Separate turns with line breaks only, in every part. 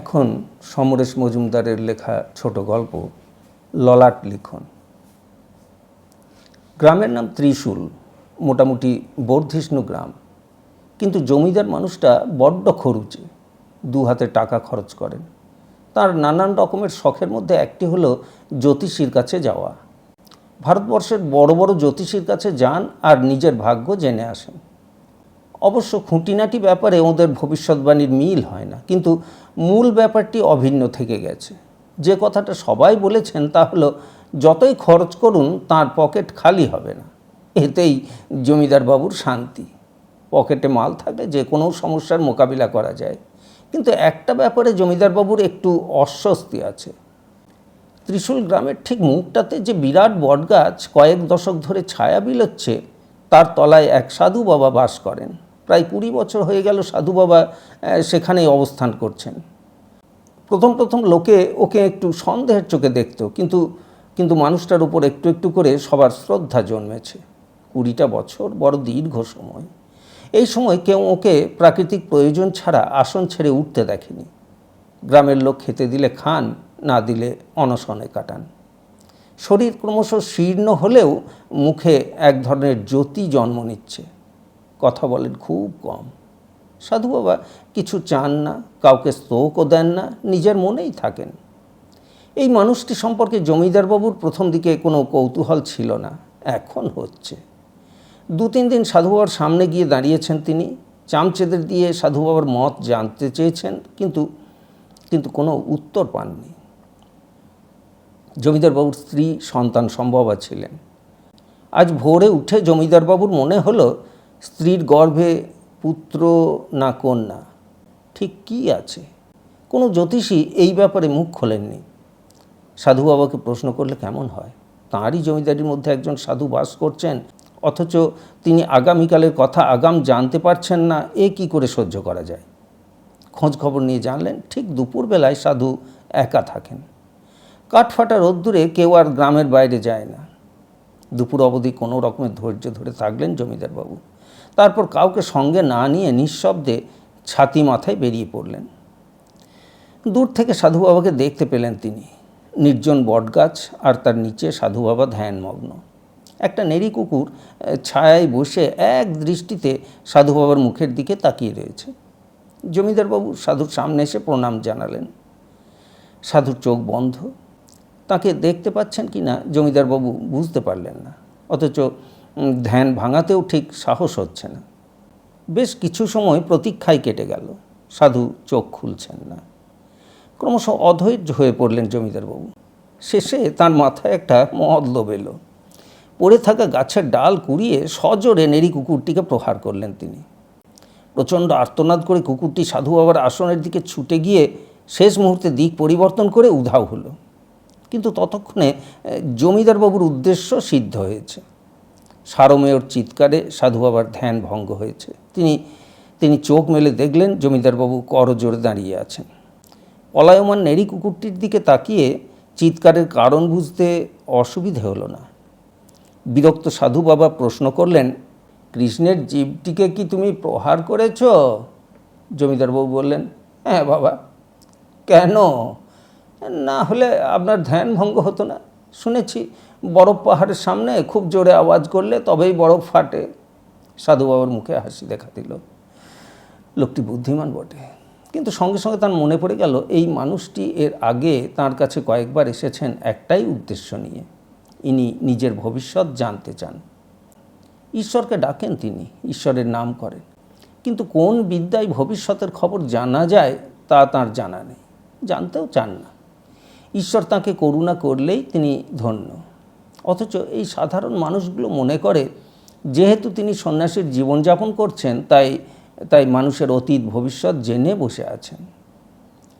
এখন সমরেশ মজুমদারের লেখা ছোট গল্প, ললাট লিখন। গ্রামের নাম ত্রিশূল, মোটামুটি বর্ধিষ্ণু গ্রাম। কিন্তু জমিদার মানুষটা বড্ড খরুচে, দু হাতে টাকা খরচ করেন। তার নানান রকমের শখের মধ্যে একটি হলো জ্যোতিষীর কাছে যাওয়া। ভারতবর্ষের বড় বড় জ্যোতিষীর কাছে যান আর নিজের ভাগ্য জেনে আসেন। অবশ্য খুঁটিনাটি ব্যাপারে ওদের ভবিষ্যৎবাণীর মিল হয় না, কিন্তু মূল ব্যাপারটি অভিন্ন থেকে গেছে। যে কথাটা সবাই বলেছেন তা হলো, যতই খরচ করুন, তার পকেট খালি হবে না। এতেই জমিদার বাবুর শান্তি। পকেটে মাল থাকলে যে কোনো সমস্যার মোকাবিলা করা যায়। কিন্তু একটা ব্যাপারে জমিদার বাবুর একটু অস্বস্তি আছে। ত্রিশূল গ্রামের ঠিক মুখটাতে যে বিরাট বটগাছ কয়েক দশক ধরে ছায়া বিলোচ্ছে, তার তলায় এক সাধু বাবা বাস করেন। প্রায় কুড়ি বছর হয়ে গেল সাধু বাবা সেখানেই অবস্থান করছেন। প্রথম প্রথম লোকে ওকে একটু সন্দেহের চোখে দেখত, কিন্তু কিন্তু মানুষটার উপর একটু একটু করে সবার শ্রদ্ধা জন্মেছে। কুড়িটা বছর বড় দীর্ঘ সময়। এই সময় কেউ ওকে প্রাকৃতিক প্রয়োজন ছাড়া আসন ছেড়ে উঠতে দেখেনি। গ্রামের লোক খেতে দিলে খান, না দিলে অনশনে কাটান। শরীর ক্রমশ শীর্ণ হলেও মুখে এক ধরনের জ্যোতি জন্ম নিচ্ছে। কথা বলেন খুব কম। সাধু বাবা কিছু চান না, কাউকে স্তোকও দেন না, নিজের মনেই থাকেন। এই মানুষটি সম্পর্কে জমিদারবাবুর প্রথম দিকে কোনো কৌতূহল ছিল না, এখন হচ্ছে। দু তিন দিন সাধু বাবার সামনে গিয়ে দাঁড়িয়েছেন তিনি। চামচেদের দিয়ে সাধু বাবার মত জানতে চেয়েছেন, কিন্তু কিন্তু কোনো উত্তর পাননি। জমিদারবাবুর স্ত্রী সন্তান সম্ভবা ছিলেন। আজ ভোরে উঠে জমিদারবাবুর মনে হলো স্ত্রীর গর্ভে পুত্র না কন্যা, ঠিক কি আছে? কোনো জ্যোতিষী এই ব্যাপারে মুখ খোলেননি। সাধু বাবাকে প্রশ্ন করলে কেমন হয়? তাঁরই জমিদারির মধ্যে একজন সাধু বাস করছেন, অথচ তিনি আগামীকালের কথা আগাম জানতে পারছেন না, এ কি করে সহ্য করা যায়? খোঁজ খবর নিয়ে জানলেন, ঠিক দুপুরবেলায় সাধু একা থাকেন। কাঠফাটা রোদ্দুরে কেউ আর গ্রামের বাইরে যায় না। দুপুর অবধি কোনো রকমের ধৈর্য ধরে থাকলেন জমিদারবাবু। তারপর কাউকে সঙ্গে না নিয়ে নিঃশব্দে ছাতি মাথায় বেরিয়ে পড়লেন। দূর থেকে সাধু বাবাকে দেখতে পেলেন তিনি। নির্জন বটগাছ আর তার নিচে সাধু বাবা ধ্যানমগ্ন। একটা নেড়ি কুকুর ছায়ায় বসে এক দৃষ্টিতে সাধু বাবার মুখের দিকে তাকিয়ে রয়েছে। জমিদারবাবু সাধুর সামনে এসে প্রণাম জানালেন। সাধুর চোখ বন্ধ। তাকে দেখতে পাচ্ছেন কি না জমিদারবাবু বুঝতে পারলেন না। অথচ ধ্যান ভাঙাতেও ঠিক সাহস হচ্ছে না। বেশ কিছু সময় প্রতীক্ষায় কেটে গেল। সাধু চোখ খুলছেন না। ক্রমশ অধৈর্য হয়ে পড়লেন জমিদারবাবু। শেষে তার মাথায় একটা মদলোভ এলো। পড়ে থাকা গাছের ডাল কুড়িয়ে সজোরে নেড়ি কুকুরটিকে প্রহার করলেন তিনি। প্রচণ্ড আর্তনাদ করে কুকুরটি সাধু বাবার আসনের দিকে ছুটে গিয়ে শেষ মুহূর্তে দিক পরিবর্তন করে উধাও হলো। কিন্তু ততক্ষণে জমিদারবাবুর উদ্দেশ্য সিদ্ধ হয়েছে। সারমেয়র চিৎকারে সাধু বাবার ধ্যান ভঙ্গ হয়েছে। তিনি তিনি চোখ মেলে দেখলেন জমিদারবাবু করজোরে দাঁড়িয়ে আছেন। পলায়মান নেড়ি কুকুরটির দিকে তাকিয়ে চিৎকারের কারণ বুঝতে অসুবিধে হলো না। বিরক্ত সাধু বাবা প্রশ্ন করলেন, কৃষ্ণের জীবটিকে কি তুমি প্রহার করেছ? জমিদারবাবু বললেন হ্যাঁ বাবা। কেন? না হলে আপনার ধ্যান ভঙ্গ হতো না। শুনেছি, বরফ পাহাড়ের সামনে খুব জোরে আওয়াজ করলে তবেই বরফ ফাটে। সাধু বাবার মুখে হাসি দেখা দিল। লোকটি বুদ্ধিমান বটে। কিন্তু সঙ্গে সঙ্গে তার মনে পড়ে গেল, এই মানুষটি এর আগে তার কাছে কয়েকবার এসেছেন একটাই উদ্দেশ্য নিয়ে। ইনি নিজের ভবিষ্যৎ জানতে চান। ঈশ্বরকে ডাকেন তিনি, ঈশ্বরের নাম করেন। কিন্তু কোন বিদ্যায় ভবিষ্যতের খবর জানা যায় তা তার জানা নেই। জানতেও চান না। ঈশ্বর তাকে করুণা করলেই তিনি ধন্য। অথচ এই সাধারণ মানুষগুলো মনে করে, যেহেতু তিনি সন্ন্যাসীর জীবনযাপন করছেন, তাই তাই মানুষের অতীত ভবিষ্যৎ জেনে বসে আছেন।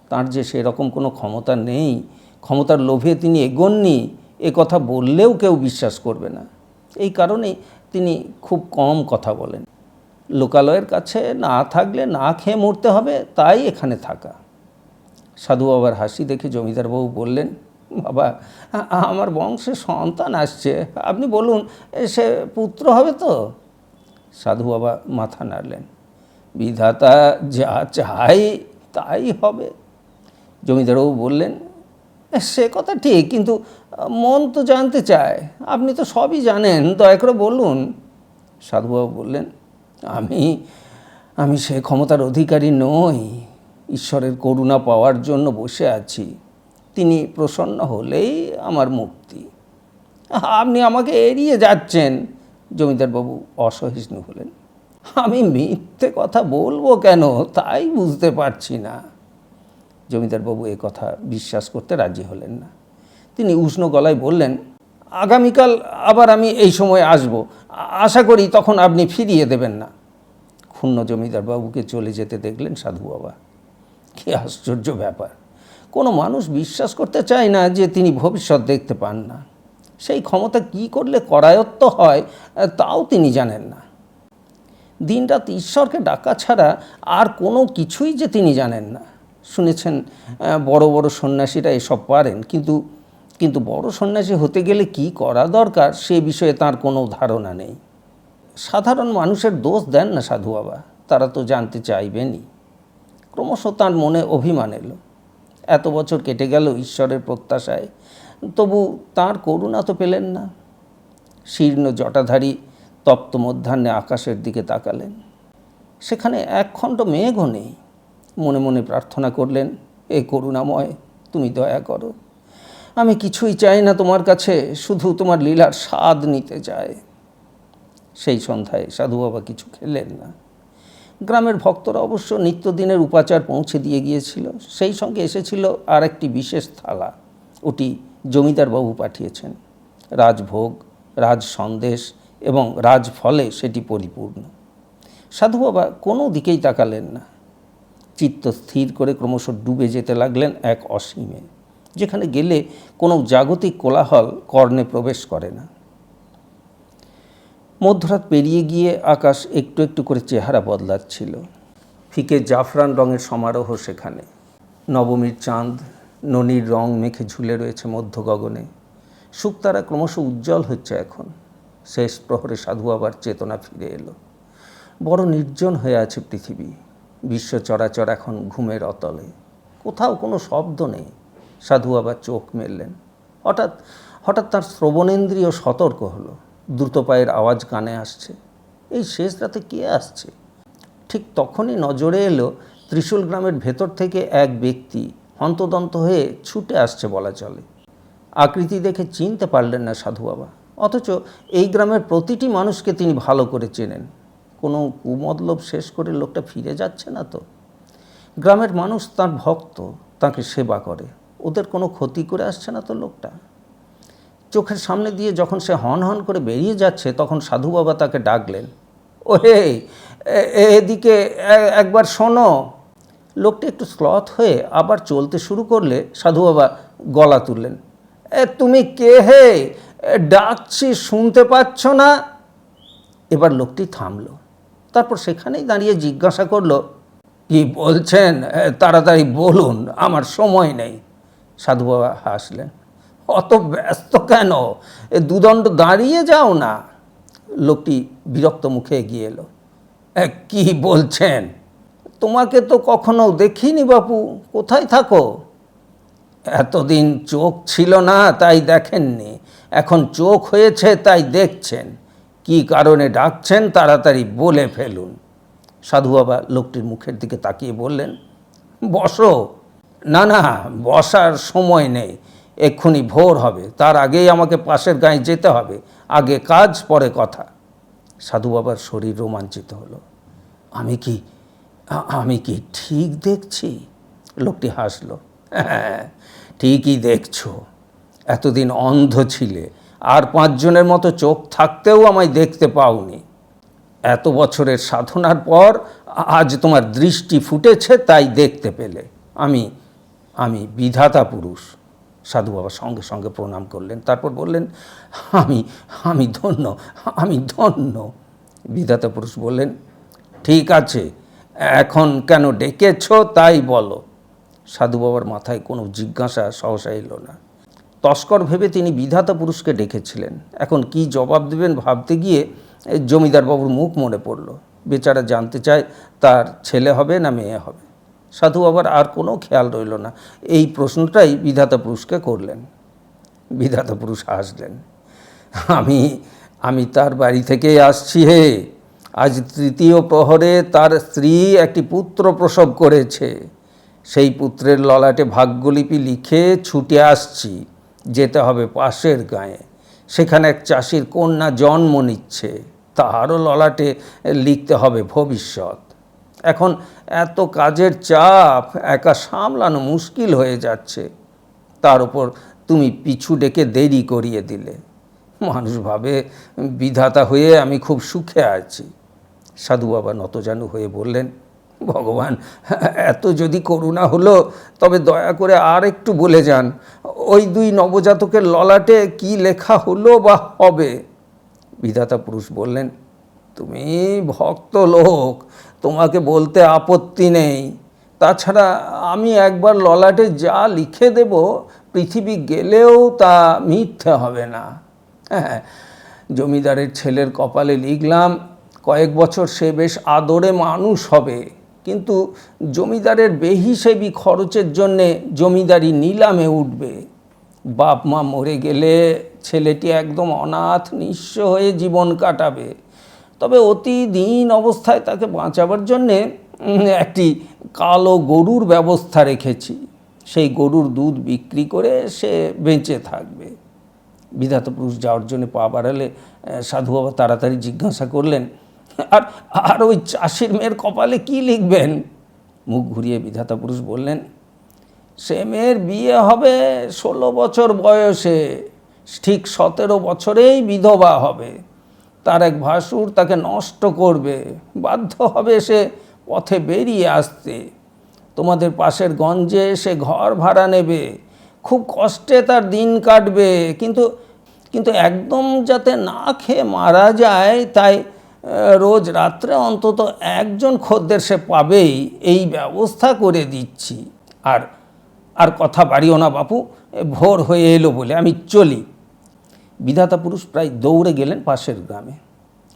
তার যে সেরকম কোনো ক্ষমতা নেই, ক্ষমতার লোভে তিনি এগোননি, এ কথা বললেও কেউ বিশ্বাস করবে না। এই কারণেই তিনি খুব কম কথা বলেন। লোকালয়ের কাছে না থাকলে না খেয়ে মরতে হবে, তাই এখানে থাকা। সাধু বাবার হাসি দেখে জমিদারবাবু বললেন, বাবা, আমার বংশে সন্তান আসছে, আপনি বলুন, সে পুত্র হবে তো? সাধু বাবা মাথা নাড়লেন, বিধাতা যা চাই তাই হবে। জমিদারবাবু বললেন, সে কথা ঠিক, কিন্তু মন তো জানতে চায়, আপনি তো সবই জানেন, দয়া করে বলুন। সাধুবাবু বললেন, আমি আমি সে ক্ষমতার অধিকারী নই ঈশ্বরের করুণা পাওয়ার জন্য বসে আছি। তিনি প্রসন্ন হলেই আমার মুক্তি। আপনি আমাকে এড়িয়ে যাচ্ছেন। জমিদারবাবু অসহিষ্ণু হলেন। আমি মিথ্যে কথা বলব কেন? তাই বুঝতে পারছি না। জমিদারবাবু এ কথা বিশ্বাস করতে রাজি হলেন না। তিনি উষ্ণ গলায় বললেন, আগামীকাল আবার আমি এই সময় আসব। আশা করি তখন আপনি ফিরিয়ে দেবেন না। ক্ষুণ্ণ জমিদারবাবুকে চলে যেতে দেখলেন সাধু বাবা। কী আশ্চর্য ব্যাপার। কোনো মানুষ বিশ্বাস করতে চায় না যে তিনি ভবিষ্যৎ দেখতে পান না। সেই ক্ষমতা কি করলে করায়ত্ত হয়, তাও তিনি জানেন না। দিনরাত ঈশ্বরকে ডাকা ছাড়া আর কোনো কিছুই যে তিনি জানেন না। শুনেছেন, বড় বড় সন্ন্যাসীরা এসব পারেন, কিন্তু কিন্তু বড় সন্ন্যাসী হতে গেলে কি করা দরকার সে বিষয়ে তার কোনো ধারণা নেই। সাধারণ মানুষের দোষ দেন না সাধু বাবা, তারা তো জানতে চাইবেনই। ক্রমশ তার মনে অভিমান এলো। এত বছর কেটে গেল ঈশ্বরের প্রত্যাশায়, তবু তার করুণা তো পেলেন না। শীর্ণ জটাধারী তপ্ত মধ্যাহ্নে আকাশের দিকে তাকালেন। সেখানে একখণ্ড মেঘও নেই। মনে মনে প্রার্থনা করলেন, এ করুণাময়, তুমি দয়া করো। আমি কিছুই চাই না তোমার কাছে, শুধু তোমার লীলার স্বাদ নিতে চাই সেই সন্ধ্যায় সাধু বাবা কিছু খেলেন না। গ্রামের ভক্তরা অবশ্য নিত্যদিনের উপাচার পৌঁছে দিয়ে গিয়েছিল। সেই সঙ্গে এসেছিল আর একটি বিশেষ থালা। ওটি জমিদারবাবু পাঠিয়েছেন। রাজভোগ রাজ সন্দেশ এবং রাজফলে সেটি পরিপূর্ণ। সাধু বাবা কোনো দিকেই তাকালেন না। চিত্ত স্থির করে ক্রমশ ডুবে যেতে লাগলেন এক অসীমে, যেখানে গেলে কোনো জাগতিক কোলাহল কর্ণে প্রবেশ করে না। মধ্যরাত পেরিয়ে গিয়ে আকাশ একটু একটু করে চেহারা বদলাচ্ছিল। ফিকে জাফরান রঙের সমারোহ সেখানে। নবমীর চাঁদ, ননির রং মেখে ঝুলে রয়েছে মধ্য গগনে। শুকতারা ক্রমশ উজ্জ্বল হচ্ছে এখন। শেষ প্রহরে সাধু আবার চেতনা ফিরে এলো। বড় নির্জন হয়ে আছে পৃথিবী। বিশ্ব চরাচর এখন ঘুমের অতলে। কোথাও কোনো শব্দ নেই। সাধু আবার চোখ মেললেন। হঠাৎ হঠাৎ তার শ্রবণেন্দ্রিয় সতর্ক হলো। দ্রুত পায়ের আওয়াজ কানে আসছে। এই শেষ রাতে কে আসছে? ঠিক তখনই নজরে এলো ত্রিশূল গ্রামের ভেতর থেকে এক ব্যক্তি হন্তদন্ত হয়ে ছুটে আসছে বলা চলে। আকৃতি দেখে চিনতে পারলেন না সাধু বাবা। অথচ এই গ্রামের প্রতিটি মানুষকে তিনি ভালো করে চেনেন। কোনো কুমতলব শেষ করে লোকটা ফিরে যাচ্ছে না তো? গ্রামের মানুষ তার ভক্ত, তাকে সেবা করে। ওদের কোনো ক্ষতি করে আসছে না তো লোকটা? চোখের সামনে দিয়ে যখন সে হন হন করে বেরিয়ে যাচ্ছে, তখন সাধু বাবা তাকে ডাকলেন, ওহে এদিকে একবার শোনো। লোকটি একটু স্লথ হয়ে আবার চলতে শুরু করলে সাধু বাবা গলা তুললেন, এ, তুমি কে হে? ডাকছি, শুনতে পাচ্ছ না? এবার লোকটি থামলো, তারপর সেখানেই দাঁড়িয়ে জিজ্ঞাসা করল, কি বলছেন? তাড়াতাড়ি বলুন, আমার সময় নেই। সাধু বাবা হাসলেন অত ব্যস্ত কেন? এ দুদণ্ড দাঁড়িয়ে যাও না। লোকটি বিরক্ত মুখে এগিয়ে এলো। "এ, কি বলছেন? তোমাকে তো কখনো দেখিনি বাপু কোথায় থাকো? এতদিন চোখ ছিল না তাই দেখেননি। এখন চোখ হয়েছে তাই দেখছেন। কি কারণে ডাকছেন তাড়াতাড়ি বলে ফেলুন। সাধু বাবা লোকটির মুখের দিকে তাকিয়ে বললেন বসো। না না বসার সময় নেই। এক্ষুনি ভোর হবে, তার আগেই আমাকে পাশের গায়ে যেতে হবে। আগে কাজ, পরে কথা। সাধু বাবার শরীর রোমাঞ্চিত হলো। আমি কি আমি কি ঠিক দেখছি? লোকটি হাসলো। হ্যাঁ ঠিকই দেখছ। এতদিন অন্ধ ছিলে। আর পাঁচজনের মতো চোখ থাকতেও আমায় দেখতে পাওনি। এত বছরের সাধনার পর আজ তোমার দৃষ্টি ফুটেছে, তাই দেখতে পেলে। আমি আমি বিধাতা পুরুষ। সাধু বাবা সঙ্গে সঙ্গে প্রণাম করলেন। তারপর বললেন, আমি আমি ধন্য আমি ধন্য। বিধাতা পুরুষ বললেন, ঠিক আছে, এখন কেন ডেকেছ তাই বলো। সাধু বাবার মাথায় কোনো জিজ্ঞাসা সহসা এলো না। তস্কর ভেবে তিনি বিধাতা পুরুষকে ডেকেছিলেন। এখন কি জবাব দেবেন ভাবতে গিয়ে এই জমিদারবাবুর মুখ মনে পড়ল। বেচারা জানতে চায়, তার ছেলে হবে না মেয়ে হবে? সাধু বাবার আর কোনো খেয়াল রইল না। এই প্রশ্নটাই বিধাতা পুরুষকে করলেন। বিধাতা পুরুষ হাসলেন। আমি আমি তার বাড়ি থেকেই আসছি হে। আজ তৃতীয় প্রহরে তার স্ত্রী একটি পুত্র প্রসব করেছে। সেই পুত্রের ললাটে ভাগ্যলিপি লিখে ছুটে আসছি। যেতে হবে পাশের গায়ে। সেখানে এক চাষির কন্যা জন্ম নিচ্ছে। তারও ললাটে লিখতে হবে ভবিষ্যৎ। এখন এত কাজের চাপ, একা সামলানো মুশকিল হয়ে যাচ্ছে। তার উপর তুমি পিছু ডেকে দেরি করিয়ে দিলে। মানুষ ভাবে, বিধাতা হয়ে আমি খুব সুখে আছি। সাধু বাবা নতজানু হয়ে বললেন, ভগবান, এত যদি করুণা হলো, তবে দয়া করে আর একটু বলে যান, ওই দুই নবজাতকের ললাটে কি লেখা হলো বা হবে? বিধাতা পুরুষ বললেন, তুমি ভক্ত লোক তোমাকে বলতে আপত্তি নেই। তাছাড়া আমি একবার ললাটে যা লিখে দেব, পৃথিবী গেলেও তা মিথ্যে হবে না। হ্যাঁ জমিদারের ছেলের কপালে লিখলাম, কয়েক বছর সে বেশ আদরে মানুষ হবে, কিন্তু জমিদারের বেহিসেবি খরচের জন্যে জমিদারি নিলামে উঠবে। বাপ মা মরে গেলে ছেলেটি একদম অনাথ নিঃস্ব হয়ে জীবন কাটাবে। তবে অতি দিন অবস্থায় তাকে বাঁচাবার জন্যে একটি কালো গরুর ব্যবস্থা রেখেছি। সেই গরুর দুধ বিক্রি করে সে বেঁচে থাকবে। বিধাতা পুরুষ যাওয়ার জন্য পা বাড়ালে সাধু বাবা তাড়াতাড়ি জিজ্ঞাসা করলেন, আর আর ওই চাষির মেয়ের কপালে কি লিখবেন? মুখ ঘুরিয়ে বিধাতা পুরুষ বললেন, সে মেয়ের বিয়ে হবে ষোলো বছর বয়সে, ঠিক সতেরো বছরেই বিধবা হবে। তার এক ভাসুর তাকে নষ্ট করবে, বাধ্য হবে সে পথে বেরিয়ে আসতে। তোমাদের পাশের গঞ্জে সে ঘর ভাড়া নেবে, খুব কষ্টে তার দিন কাটবে, কিন্তু কিন্তু একদম যাতে না খেয়ে মারা যায়, তাই রোজ রাত্রে অন্তত একজন খদ্দের সে পাবেই, এই ব্যবস্থা করে দিচ্ছি। আর আর কথা বাড়িও না বাপু ভোর হয়ে এলো বলে আমি চলি। বিধাতা পুরুষ প্রায় দৌড়ে গেলেন পাশের গ্রামে।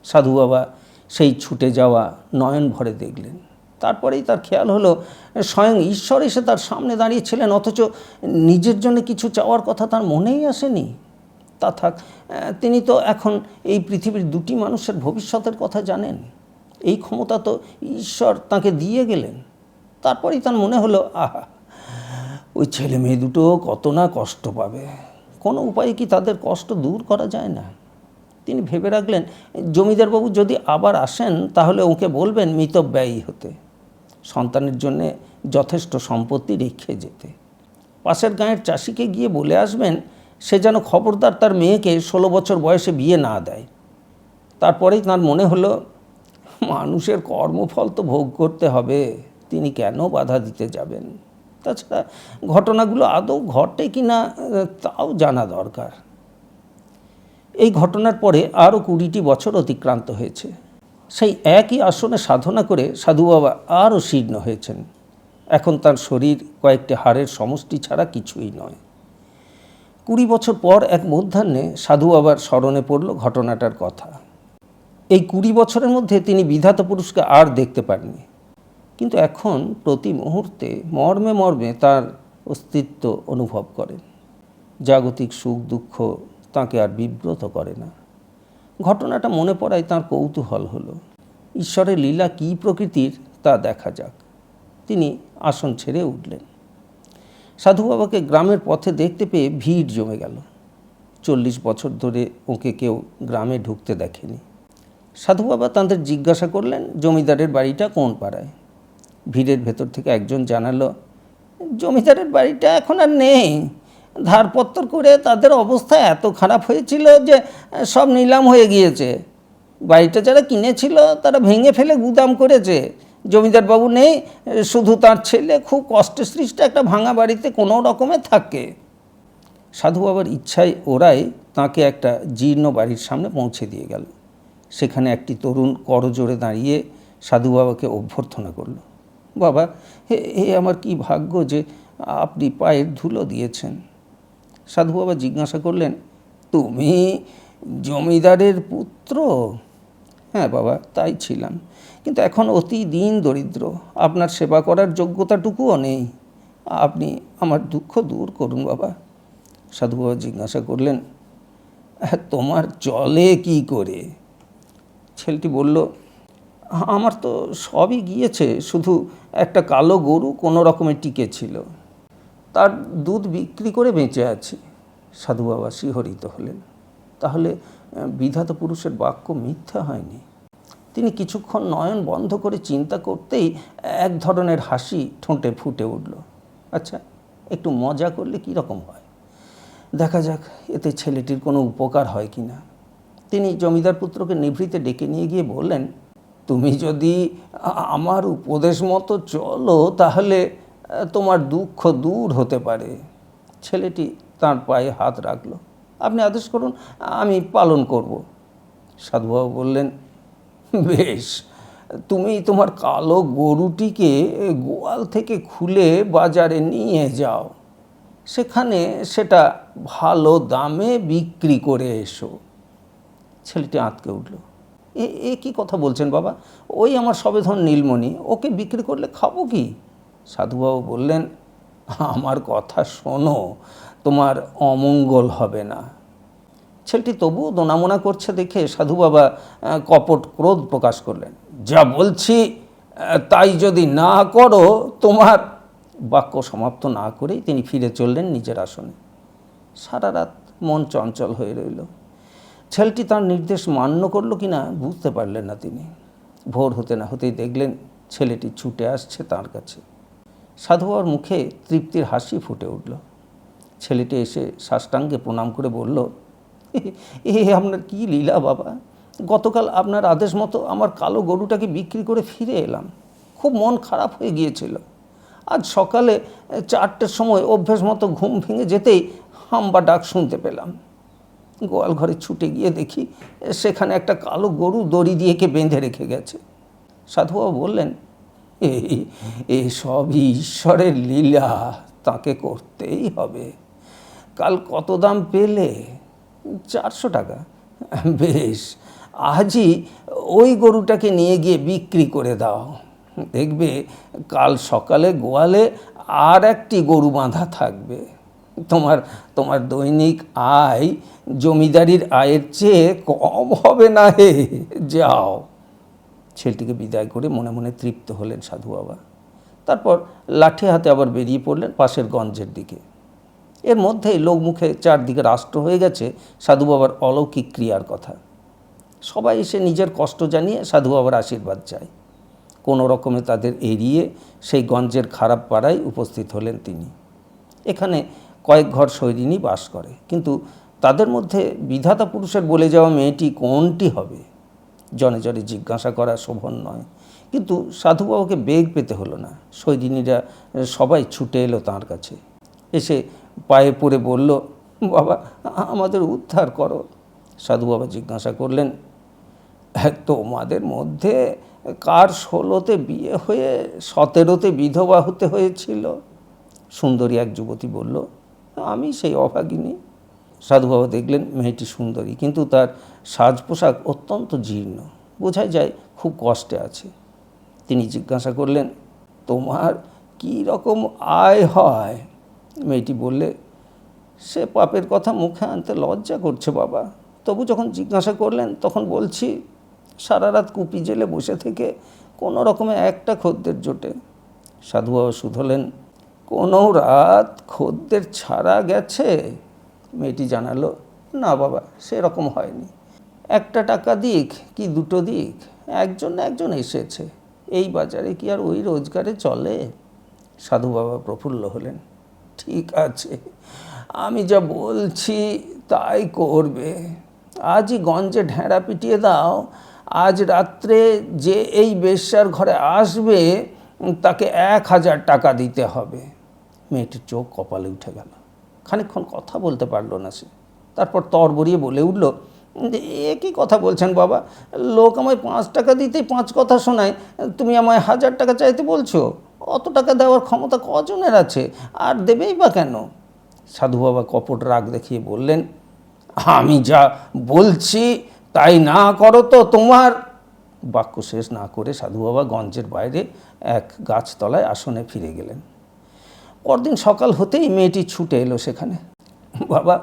সাধু বাবা সেই ছুটে যাওয়া নয়ন ভরে দেখলেন। তারপরেই তার খেয়াল হলো, স্বয়ং ঈশ্বর এসে তার সামনে দাঁড়িয়েছিলেন, অথচ নিজের জন্য কিছু চাওয়ার কথা তার মনেই আসেনি। তা থাক তিনি তো এখন এই পৃথিবীর দুটি মানুষের ভবিষ্যতের কথা জানেন। এই ক্ষমতা তো ঈশ্বর তাকে দিয়ে গেলেন। তারপরেই তার মনে হলো, আহা, ওই ছেলে মেয়ে দুটো কত না কষ্ট পাবে। কোনো উপায়ে কি তাদের কষ্ট দূর করা যায় না? তিনি ভেবে রাখলেন জমিদারবাবু যদি আবার আসেন, তাহলে ওকে বলবেন মিতব্যয়ী হতে। সন্তানের জন্যে যথেষ্ট সম্পত্তি রেখে যেতে। পাশের গাঁয়ের চাষিকে গিয়ে বলে আসবেন, সে যেন খবরদার তার মেয়েকে ষোলো বছর বয়সে বিয়ে না দেয়। তারপরেই তার মনে হলো, মানুষের কর্মফল তো ভোগ করতে হবে, তিনি কেন বাধা দিতে যাবেন? তাছাড়া ঘটনাগুলো আদৌ ঘটে কি না তাও জানা দরকার। এই ঘটনার পরে আরও কুড়িটি বছর অতিক্রান্ত হয়েছে। সেই একই আসনে সাধনা করে সাধু বাবা আরও শীর্ণ হয়েছেন। এখন তার শরীর কয়েকটি হাড়ের সমষ্টি ছাড়া কিছুই নয়। কুড়ি বছর পর এক মধ্যাহ্নে সাধু বাবার স্মরণে পড়ল ঘটনাটার কথা। এই কুড়ি বছরের মধ্যে তিনি বিধাতা পুরুষকে আর দেখতে পাননি। কিন্তু এখন প্রতি মুহূর্তে মর্মে মর্মে তার অস্তিত্ব অনুভব করেন জাগতিক সুখ দুঃখ তাকে আর বিব্রত করে না। ঘটনাটা মনে পড়ায় তার কৌতূহল হলো। ঈশ্বরের লীলা কী প্রকৃতির তা দেখা যাক। তিনি আসন ছেড়ে উঠলেন। সাধু বাবাকে গ্রামের পথে দেখতে পেয়ে ভিড় জমে গেল। চল্লিশ বছর ধরে ওকে কেউ গ্রামে ঢুকতে দেখেনি। সাধু বাবা তাদের জিজ্ঞাসা করলেন, জমিদারের বাড়িটা কোন পাড়ায়? ভিড়ের ভেতর থেকে একজন জানালো, জমিদারের বাড়িটা এখন আর নেই। ধারপত্তর করে তাদের অবস্থা এত খারাপ হয়েছিল যে সব নিলাম হয়ে গিয়েছে। বাড়িটা যারা কিনেছিল তারা ভেঙে ফেলে গুদাম করেছে। জমিদার বাবু নেই, শুধু তার ছেলে। খুব কষ্টে সৃষ্ট একটা ভাঙা বাড়িতে কোনো রকমে থাকে। সাধু বাবার ইচ্ছায় ওরাই তাকে একটা জীর্ণ বাড়ির সামনে পৌঁছে দিয়ে গেল। সেখানে একটি তরুণ করজোড়ে দাঁড়িয়ে সাধু বাবাকে অভ্যর্থনা করল। বাবা হে হে আমার কি ভাগ্য যে আপনি পায়ের ধুলো দিয়েছেন? সাধু বাবা জিজ্ঞাসা করলেন তুমি জমিদারের পুত্র? হ্যাঁ বাবা তাই ছিলাম। কিন্তু এখন অতি দিন দরিদ্র। আপনার সেবা করার যোগ্যতাটুকুও নেই। আপনি আমার দুঃখ দূর করুন বাবা। সাধু বাবা জিজ্ঞাসা করলেন "হ্যাঁ, তোমার চলে কি করে? ছেলেটি বলল আমার তো সবই গিয়েছে, শুধু একটা কালো গরু কোনো রকমে টিকে ছিল। তার দুধ বিক্রি করে বেঁচে আছি সাধু বাবা শিহরিত হলেন। তাহলে বিধাতা পুরুষের বাক্য মিথ্যা হয়নি। তিনি কিছুক্ষণ নয়ন বন্ধ করে চিন্তা করতেই এক ধরনের হাসি ঠোঁটে ফুটে উঠল। আচ্ছা একটু মজা করলে কী রকম হয়? দেখা যাক, এতে ছেলেটির কোনো উপকার হয় কি না তিনি জমিদার পুত্রকে নিভৃতে ডেকে নিয়ে গিয়ে বললেন তুমি যদি আমার উপদেশ মতো চলো, তাহলে তোমার দুঃখ দূর হতে পারে। ছেলেটি তার পায়ে হাত রাখল। আপনি আদেশ করুন, আমি পালন করব। সাধুবাবু বললেন, বেশ, তুমি তোমার কালো গরুটিকে গোয়াল থেকে খুলে বাজারে নিয়ে যাও। সেখানে সেটা ভালো দামে বিক্রি করে এসো। ছেলেটি আঁতকে উঠল। এ কী কথা বলছেন বাবা? ওই আমার সবেধন নীলমণি, ওকে বিক্রি করলে খাব কি? সাধুবাবু বললেন, আমার কথা শোনো, তোমার অমঙ্গল হবে না। ছেলেটি তবুও দোনামোনা করছে দেখে সাধু বাবা কপট ক্রোধ প্রকাশ করলেন। যা বলছি তাই যদি না করো, তোমার বাক্য সমাপ্ত না করেই তিনি ফিরে চললেন নিজের আসনে। সারা রাত মন চঞ্চল হয়ে রইল। ছেলেটি তার নির্দেশ মান্য করল কি না বুঝতে পারলেন না তিনি। ভোর হতে না হতেই দেখলেন ছেলেটি ছুটে আসছে তার কাছে। সাধু বাবার মুখে তৃপ্তির হাসি ফুটে উঠল। ছেলেটি এসে সাষ্টাঙ্গে প্রণাম করে বলল এ আপনার কি লীলা বাবা? গতকাল আপনার আদেশ মতো আমার কালো গরুটাকে বিক্রি করে ফিরে এলাম। খুব মন খারাপ হয়ে গিয়েছিল। আজ সকালে চারটের সময় অভ্যেস মতো ঘুম ভেঙে যেতেই হাম্বা ডাক শুনতে পেলাম। গোয়াল ঘরে ছুটে গিয়ে দেখি সেখানে একটা কালো গরু দড়ি দিয়ে কে বেঁধে রেখে গেছে। সাধুবাবু বললেন এই সবই ঈশ্বরের লীলা, তাকে করতেই হবে। কাল কত দাম পেলে? চারশো টাকা। বেশ, আজই ওই গরুটাকে নিয়ে গিয়ে বিক্রি করে দাও। দেখবে কাল সকালে গোয়ালে আর একটি গরু বাঁধা থাকবে। তোমার তোমার দৈনিক আয় জমিদারির আয়ের চেয়ে কম হবে না হে। যাও। ছেলেটিকে বিদায় করে মনে মনে তৃপ্ত হলেন সাধু বাবা। তারপর লাঠি হাতে আবার বেরিয়ে পড়লেন পাশের গঞ্জের দিকে। এর মধ্যেই লোকমুখে চারদিকে রাষ্ট্র হয়ে গেছে সাধু বাবার অলৌকিক ক্রিয়ার কথা। সবাই এসে নিজের কষ্ট জানিয়ে সাধু বাবার আশীর্বাদ চায়। কোনো রকমে তাদের এড়িয়ে সেই গঞ্জের খারাপ পাড়ায় উপস্থিত হলেন তিনি। এখানে কয়েক ঘর সৈরিনী বাস করে। কিন্তু তাদের মধ্যে বিধাতা পুরুষের বলে যাওয়া মেয়েটি কোনটি হবে? জনে জনে জিজ্ঞাসা করা শোভন নয়। কিন্তু সাধুবাবুকে বেগ পেতে হলো না। সৈরিনীরা সবাই ছুটে এলো তাঁর কাছে। এসে পায়ে পড়ে বলল, বাবা, আমাদের উদ্ধার করো। সাধু বাবা জিজ্ঞাসা করলেন, তোমাদের মধ্যে কার ষোলোতে বিয়ে হয়ে সতেরোতে বিধবা হতে হয়েছিল? সুন্দরী এক যুবতী বলল আমি সেই অভাগিনী সাধুবাবা দেখলেন মেয়েটি সুন্দরী, কিন্তু তার সাজ পোশাক অত্যন্ত জীর্ণ। বোঝাই যায় খুব কষ্টে আছে। তিনি জিজ্ঞাসা করলেন, তোমার কী রকম আয় হয়? মেয়েটি বললে, সে পাপের কথা মুখে আনতে লজ্জা করছে বাবা। তবু যখন জিজ্ঞাসা করলেন, তখন বলছি, সারা রাত কুপি জেলে বসে থেকে কোনো রকমে একটা খদ্দের জোটে। সাধুবাবা শুধলেন কোনো রাত খদ্দের ছাড়া গেছে? মেয়েটি জানালো, না বাবা, সেরকম হয়নি। একটা টাকা দিক কি দুটো দিক? একজন না একজন এসেছে। এই বাজারে কি আর ওই রোজগারে চলে? সাধু বাবা প্রফুল্ল হলেন, ঠিক আছে, আমি যা বলছি তাই করবে। আজই গঞ্জে ঢেঁড়া পিটিয়ে দাও। আজ রাত্রে যে এই বেশ্যার ঘরে আসবে, তাকে এক হাজার টাকা দিতে হবে। মেয়েটির চোখ কপালে উঠে গেল। খানিকক্ষণ কথা বলতে পারল না সে। তারপর তরবরিয়ে বলে উঠল যে এ কি কথা বলছেন বাবা? লোক আমায় পাঁচ টাকা দিতেই পাঁচ কথা শোনায়। তুমি আমায় হাজার টাকা চাইতে বলছো? অত টাকা দেওয়ার ক্ষমতা কজনের আছে? আর দেবেই বা কেন? সাধু বাবা কপট রাগ দেখিয়ে বললেন, আমি যা বলছি তাই না করো তো তোমার। বাক্য শেষ না করে সাধু বাবা গঞ্জের বাইরে এক গাছতলায় আসনে ফিরে গেলেন। পরদিন সকাল হতেই মেয়েটি ছুটে এলো সেখানে। বাবা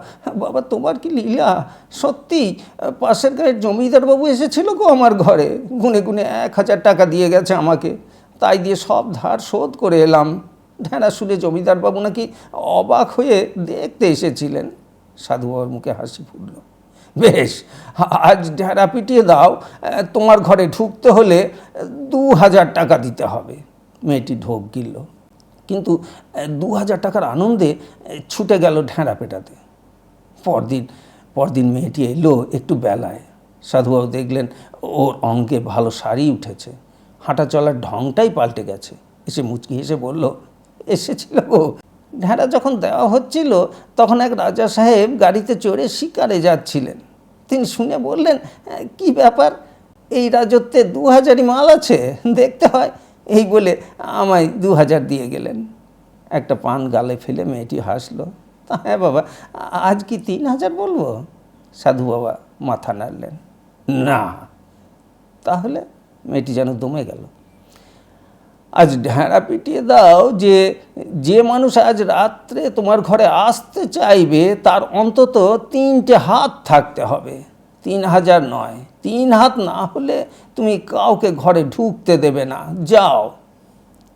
বাবা, তোমার কি লীলা? সত্যি, পাশের গায়ের জমিদারবাবু এসেছিল গো আমার ঘরে। গুনে গুনে এক হাজার টাকা দিয়ে গেছে আমাকে। তাই দিয়ে সব ধার শোধ করে এলাম। ঢেঁড়া শুনে জমিদারবাবু নাকি অবাক হয়ে দেখতে এসেছিলেন। সাধু বাবার মুখে হাসি ফুটল। বেশ, আজ ঢেঁড়া পিটিয়ে দাও। তোমার ঘরে ঢুকতে হলে দু হাজার টাকা দিতে হবে। মেয়েটি ঢোক গিলল। কিন্তু দু হাজার টাকার আনন্দে ছুটে গেল ঢেঁড়া পেটাতে। পরদিন পরদিন মেয়েটি এলো একটু বেলায়। সাধুবাবু দেখলেন, ওর অঙ্কে ভালো শাড়ি উঠেছে। হাঁটা চলার ঢংটাই পাল্টে গেছে। এসে মুচকি হেসে বলল, এসেছিল গো। ঢেঁড়া যখন দেওয়া হচ্ছিল, তখন এক রাজা সাহেব গাড়িতে চড়ে শিকারে যাচ্ছিলেন। তিনি শুনে বললেন কি ব্যাপার? এই রাজত্বে দু হাজারই মাল আছে। দেখতে হয় এই বলে আমায় দু হাজার দিয়ে গেলেন। একটা পান গালে ফেলে মেয়েটি হাসলো। তা হ্যাঁ বাবা, আজ কি তিন হাজার বলব? সাধু বাবা মাথা নাড়লেন। না। তাহলে মেয়েটি যেন দমে গেল। আজ ঢেঁড়া পিটিয়ে দাও যে যে মানুষ আজ রাত্রে তোমার ঘরে আসতে চাইবে, তার অন্তত তিনটে হাত থাকতে হবে। তিন হাজার নয়। তিন হাত না হলে তুমি কাউকে ঘরে ঢুকতে দেবে না। যাও।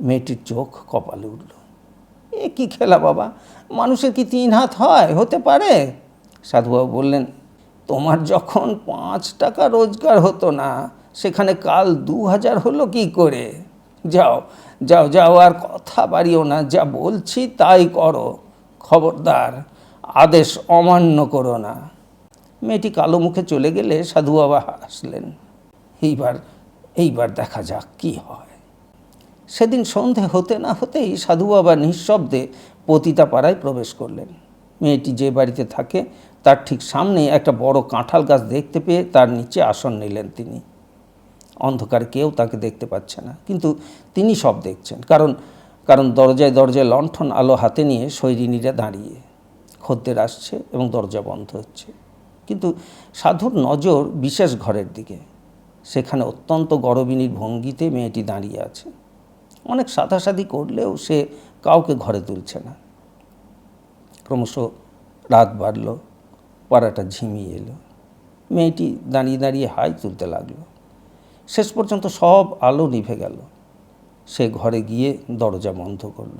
মেয়েটির চোখ কপালে উঠল। এ কি খেলা বাবা? মানুষের কি তিন হাত হয়? হতে পারে? সাধুবাবু বললেন, তোমার যখন পাঁচ টাকা রোজগার হতো না, সেখানে কাল দু হাজার হলো কি করে? যাও যাও যাও, আর কথা বাড়িও না। যা বলছি তাই করো। খবরদার, আদেশ অমান্য করো না। মেয়েটি কালো মুখে চলে গেলে সাধু বাবা হাসলেন। এইবার এইবার দেখা যাক কি হয়। সেদিন সন্ধে হতে না হতেই সাধু বাবা নিঃশব্দে পতিতা পাড়ায় প্রবেশ করলেন। মেয়েটি যে বাড়িতে থাকে, তার ঠিক সামনে একটা বড় কাঁঠাল গাছ দেখতে পেয়ে তার নিচে আসন নিলেন তিনি। অন্ধকার কেউ তাকে দেখতে পাচ্ছে না, কিন্তু তিনি সব দেখছেন, কারণ কারণ দরজায় দরজায় লণ্ঠন আলো হাতে নিয়ে সৈরিনীরা দাঁড়িয়ে। খদ্দের আসছে এবং দরজা বন্ধ হচ্ছে। কিন্তু সাধুর নজর বিশেষ ঘরের দিকে। সেখানে অত্যন্ত গরবিনীর ভঙ্গিতে মেয়েটি দাঁড়িয়ে আছে। অনেক সাদাসাদি করলেও সে কাউকে ঘরে তুলছে না। ক্রমশ রাত বাড়ল, পাড়াটা ঝিমিয়ে এলো। মেয়েটি দাঁড়িয়ে দাঁড়িয়ে হাই তুলতে লাগল। শেষ পর্যন্ত সব আলো নিভে গেল। সে ঘরে গিয়ে দরজা বন্ধ করল।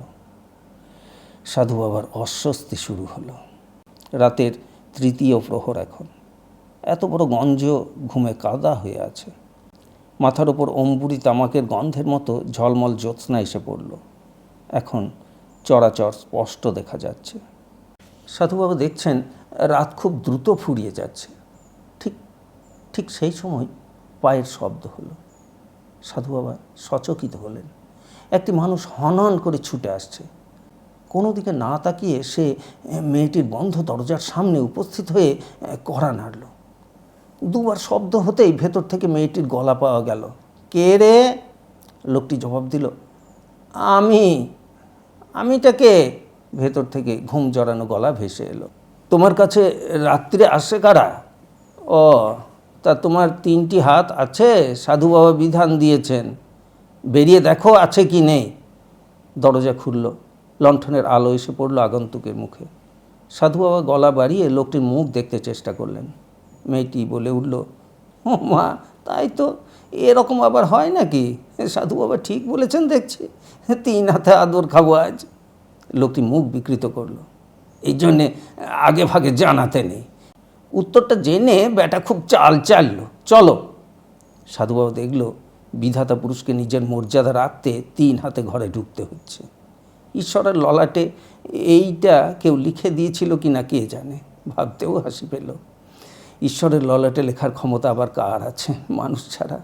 সাধু বাবার অস্বস্তি শুরু হলো। রাতের তৃতীয় প্রহর এখন। এত বড় গঞ্জ ঘুমে কাদা হয়ে আছে। মাথার ওপর অম্বুরি তামাকের গন্ধের মতো ঝলমল জ্যোৎস্না এসে পড়ল। এখন চরাচর স্পষ্ট দেখা যাচ্ছে। সাধুবাবু দেখছেন রাত খুব দ্রুত ফুরিয়ে যাচ্ছে। ঠিক ঠিক সেই সময় পায়ের শব্দ হলো। সাধু বাবা সচকিত হলেন। একটি মানুষ হনহন করে ছুটে আসছে। কোনো দিকে না তাকিয়ে সে মেয়েটির বন্ধ দরজার সামনে উপস্থিত হয়ে কড়া নাড়ল। দুবার শব্দ হতেই ভেতর থেকে মেয়েটির গলা পাওয়া গেল। কে রে? লোকটি জবাব দিল, আমি আমিটাকে ভেতর থেকে ঘুম জড়ানো গলা ভেসে এলো, তোমার কাছে রাত্রে আসে কারা? ও, তা তোমার তিনটি হাত আছে, সাধু বাবা বিধান দিয়েছেন, বেরিয়ে দেখো আছে কি নেই। দরজা খুলল লণ্ঠনের আলো এসে পড়ল আগন্তুকের মুখে। সাধু বাবা গলা বাড়িয়ে লোকটির মুখ দেখতে চেষ্টা করলেন। মেয়েটি বলে উঠল, ও মা, তাই তো, এরকম আবার হয় নাকি? সাধু বাবা ঠিক বলেছেন দেখছি, তিন হাতে আদর খাব আজ। লোকটি মুখ বিকৃত করল, এই জন্যে আগে ভাগে জানাতে নেই। উত্তরটা জেনে বেটা খুব চাল চাললো, চলো। সাধুবাবু দেখল, বিধাতা পুরুষকে নিজের মর্যাদা রাখতে তিন হাতে ঘরে ঢুকতে হচ্ছে। ঈশ্বরের ললাটে এইটা কেউ লিখে দিয়েছিল কি না কে জানে? ভাবতেও হাসি পেল। ঈশ্বরের ললাটে লেখার ক্ষমতা আবার কার আছে? মানুষ ছাড়া।